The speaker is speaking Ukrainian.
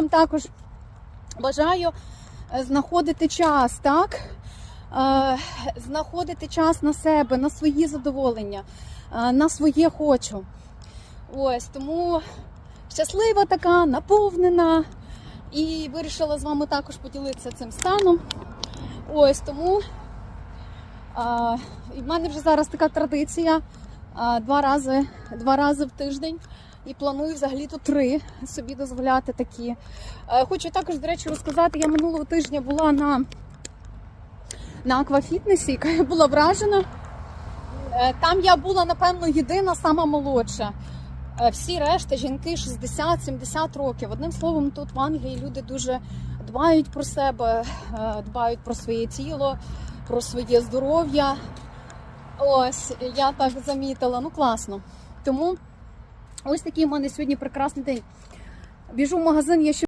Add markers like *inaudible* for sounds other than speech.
вам також бажаю е, знаходити час, так? Е, знаходити час на себе, на свої задоволення, е, на своє хочу. Ось тому щаслива така, наповнена. І вирішила з вами також поділитися цим станом. Ось тому а, в мене вже зараз така традиція а, два, рази, два рази в тиждень. І планую взагалі то три собі дозволяти такі. Е, Хочу також, до речі, розказати, я минулого тижня була на, на аквафітнесі, яка я *laughs* була вражена. Е, Там я була, напевно, єдина, сама молодша. Е, Всі решта жінки 60-70 років. Одним словом, тут в Англії люди дуже дбають про себе, дбають про своє тіло, про своє здоров'я. Ось я так замітила. Ну класно. Тому ось такий в мене сьогодні прекрасний день. Біжу в магазин, я ще